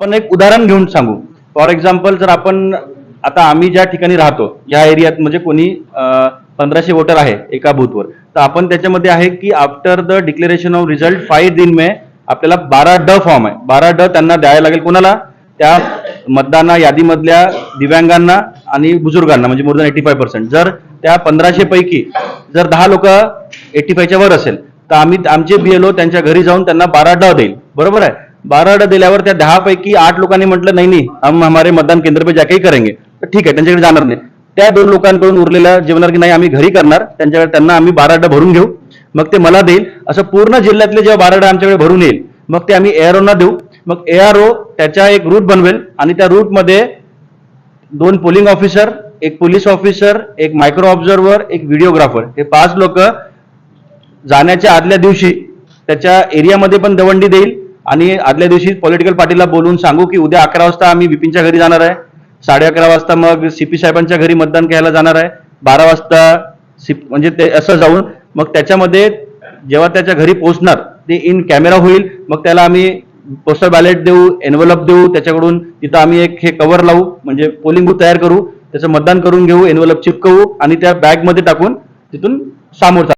आपण एक उदाहरण घेऊन सांगू. फॉर एक्झाम्पल जर आपण आता आम्ही ज्या ठिकाणी राहतो या एरियात म्हणजे कोणी पंधराशे वोटर आहे एका बूथवर तर आपण त्याच्यामध्ये आहे की after the declaration of result five दिन मे आपल्याला बारा ड फॉर्म आहे. बारा ड त्यांना द्यायला लागेल कोणाला? त्या मतदाना यादीमधल्या दिव्यांगांना आणि बुजुर्गांना म्हणजे more than eighty five percent जर त्या पंधराशे पैकी जर दहा लोक एटी फायच्या वर असेल तर आम्ही आमचे बीएलओ त्यांच्या घरी जाऊन त्यांना बारा ड देईल. बरोबर आहे? बारा ड दिल्यावर त्या दहापैकी आठ लोकांनी म्हटलं नाही नाही हम हमारे मतदान केंद्र पे जाके करेंगे. तर ठीक आहे त्यांच्याकडे जाणार नाही. त्या दोन लोकांकडून उरलेल्या जेवणार की नाही आम्ही घरी करणार. त्यांच्याकडे त्यांना आम्ही बारा ड भरून घेऊ. मग ते मला देईल. असं पूर्ण जिल्ह्यातले जेव्हा बारा ड आमच्याकडे भरून येईल मग ते आम्ही एआरओना देऊ. मग एआरओ त्याच्या एक रूट बनवेल आणि त्या रूटमध्ये दोन पोलिंग ऑफिसर एक पोलीस ऑफिसर एक मायक्रो ऑब्झर्वर एक व्हिडिओग्राफर हे पाच लोक जाण्याच्या आदल्या दिवशी त्याच्या एरियामध्ये पण दवंडी देईल. आणि आदल्या दिवशी पॉलिटिकल पार्टीला बोलून सांगू की उद्या अकरा वाजता आम्ही विपिनच्या घरी जाणार आहे. साडे अकरा वाजता मग सीपी साहेबांच्या घरी मतदान घ्यायला जाणार आहे. बारा वाजता सी म्हणजे ते असं जाऊन मग त्याच्यामध्ये जेव्हा त्याच्या घरी पोहोचणार ते इन कॅमेरा होईल. मग त्याला आम्ही पोस्टल बॅलेट देऊ एनव्हलप देऊ. त्याच्याकडून तिथं आम्ही एक हे कव्हर लावू. म्हणजे पोलिंग बूथ तयार करू. त्याचं मतदान करून घेऊ एनव्हलप चिपकवू आणि त्या बॅगमध्ये टाकून तिथून सामोर